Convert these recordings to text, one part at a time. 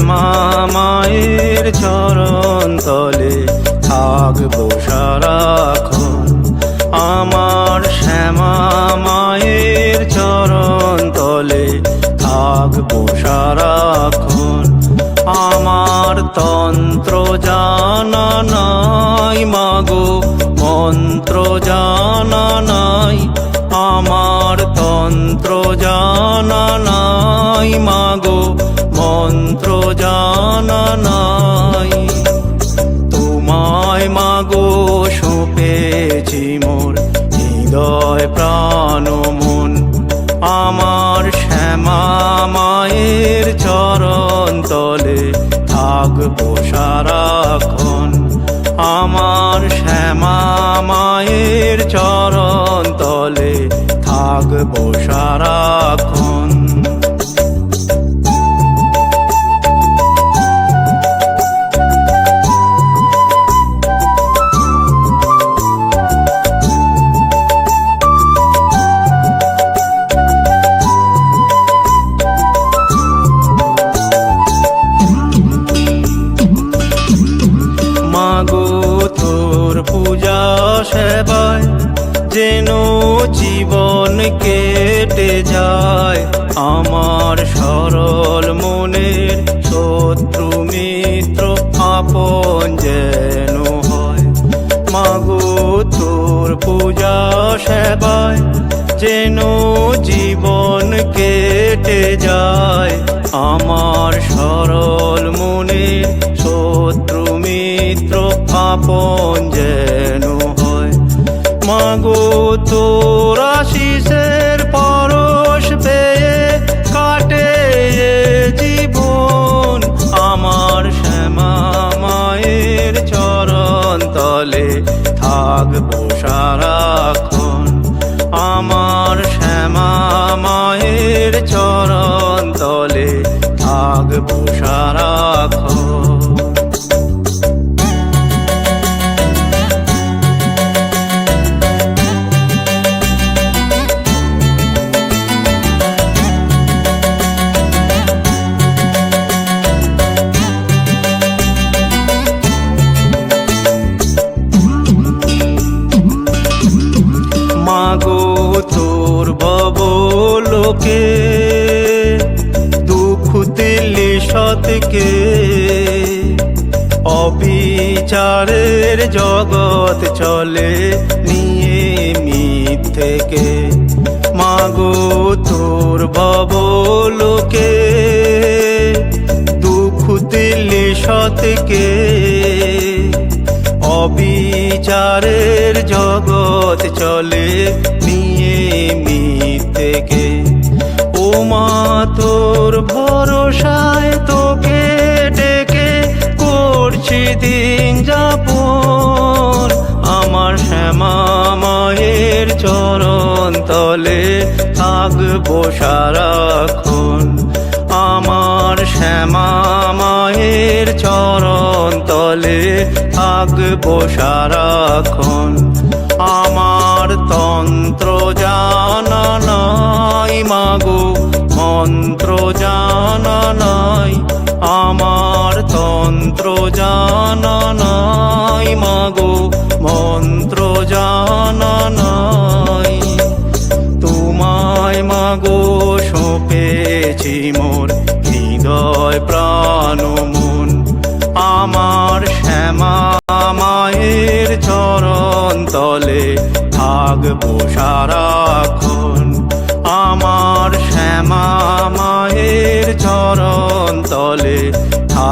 শ্যামা মায়ের চরণ তলে থাকব সারাক্ষণ। আমার শ্যামা মায়ের চরণ তলে থাকব সারাক্ষণ। আমার তন্ত্র জানা নাই মাগো, মন্ত্র জানা নাই। আমার তন্ত্র জানা নাই মা নাই। তোমায় মাগো, সপেছি মোর হৃদয় প্রাণ মন। আমার শ্যামা মায়ের চরণ তলে থাকব সারাক্ষণ। আমার শ্যামা মায়ের চরণ তলে থাকব সারাক্ষণ। সেবায়, যেন জীবন কেটে যায়। আমার সরল মনের শত্রু মিত্র আপন যেন হয়। মাগো তোর পূজা সেবায়, যেন জীবন কেটে যায়। আমার সরল তলে থাকব সারাক্ষণ। আমার শ্যামা মায়ের চরণ তলে থাকব লোকে, দুঃখ দিল্লি সতকে অবিচারের জগৎ চলে নিয়ে মিথ্যেকে। মাগো তোর লোকে, দুঃখ দিল্লি সতকে অবিচারের জগৎ চলে নিয়ে মিথ্যেকে। তোর ভরসায় তোকে ডেকে করছি দিন যাপন। আমার শ্যামা মায়ের চরণ তলে থাকব সারাক্ষণ। আমার শ্যামা মায়ের চরণ তলে থাকব সারাক্ষণ। আমার তন্ত্র মন্ত্র জানা নাই, আমার তন্ত্র জানা নাই, মাগো, মন্ত্র জানা নাই। তোমায় মাগো, সপেছি মোর হৃদয় প্রাণ মন। আমার শ্যামা মায়ের চরণ তলে থাকব সারাক্ষণ।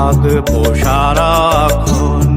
আমার শ্যামা